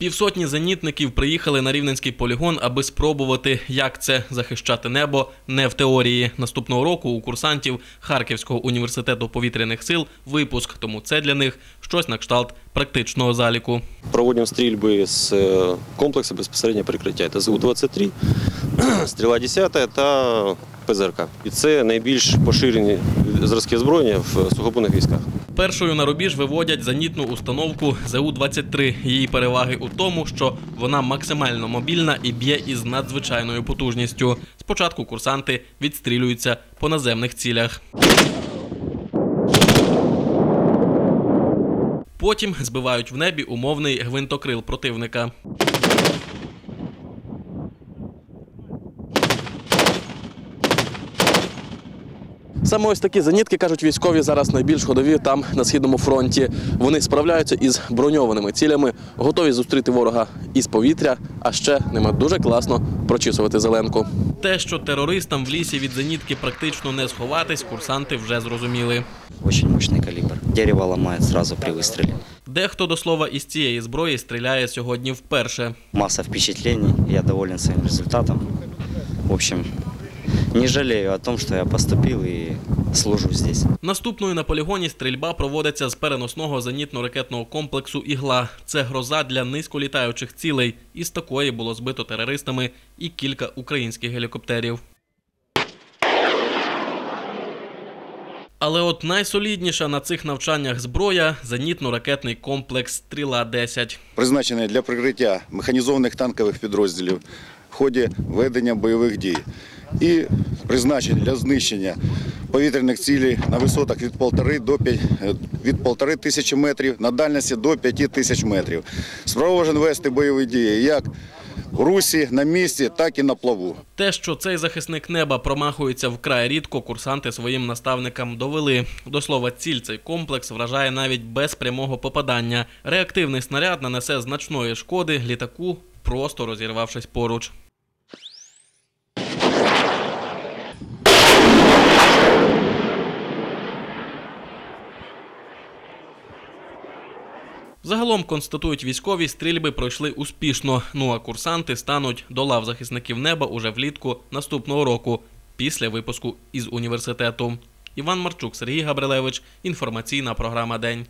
Півсотні зенітників приїхали на рівненський полігон, аби спробувати, як це захищати небо не в теорії. Наступного року у курсантів Харківського університету повітряних сил випуск, тому це для них щось на кшталт практичного заліку. Проводимо стрільби з е, комплексу безпосередньо прикриття. Це ЗУ-23, стріла 10 та ПЗРК. І це найбільш поширені зразки озброєння в сухопутних військах. Першою на рубіж виводять зенітну установку ЗУ-23. Її переваги у тому, що вона максимально мобільна і б'є із надзвичайною потужністю. Спочатку курсанти відстрілюються по наземних цілях. Потім збивають в небі умовний гвинтокрил противника. Саме ось такі зенітки, кажуть військові, зараз найбільш ходові там на східному фронті. Вони справляються із броньованими цілями, готові зустріти ворога із повітря, а ще ними дуже класно прочісувати зеленку. Те, що терористам в лісі від зенітки практично не сховатись, курсанти вже зрозуміли. Очень мощный калибр. Дерево ломает сразу при выстреле. Дехто до слова із цієї зброї стріляє сьогодні вперше. Масса впечатлений. Я доволен своим результатом. В общем, не жалею о том, что я поступил и служу здесь. Наступною на полігоні стрільба проводиться з переносного зенітно-ракетного комплексу Ігла. Це гроза для низьколітаючих цілей. Із такої було збито терористами і кілька українських гелікоптерів. Але от найсолідніша на цих навчаннях зброя зенітно-ракетний комплекс Стріла 10 призначений для прикриття механізованих танкових підрозділів в ході ведення бойових дій і призначений для знищення повітряних цілей на висотах від 1,5 до 5, е, від 1,5 тисячі метрів, на дальності до 5 тисяч метрів. Спроможен вести бойові дії як в русі, на місці, так і на плаву. Те, що цей захисник неба промахується вкрай рідко, курсанти своїм наставникам довели. До слова, ціль цей комплекс вражає навіть без прямого попадання. Реактивний снаряд нанесе значної шкоди літаку, просто розірвавшись поруч. Загалом констатують військові, стрільби пройшли успішно. Ну а курсанти стануть до лав захисників неба уже влітку наступного року, після випуску із університету. Іван Марчук, Сергій Габрилевич. Інформаційна програма День.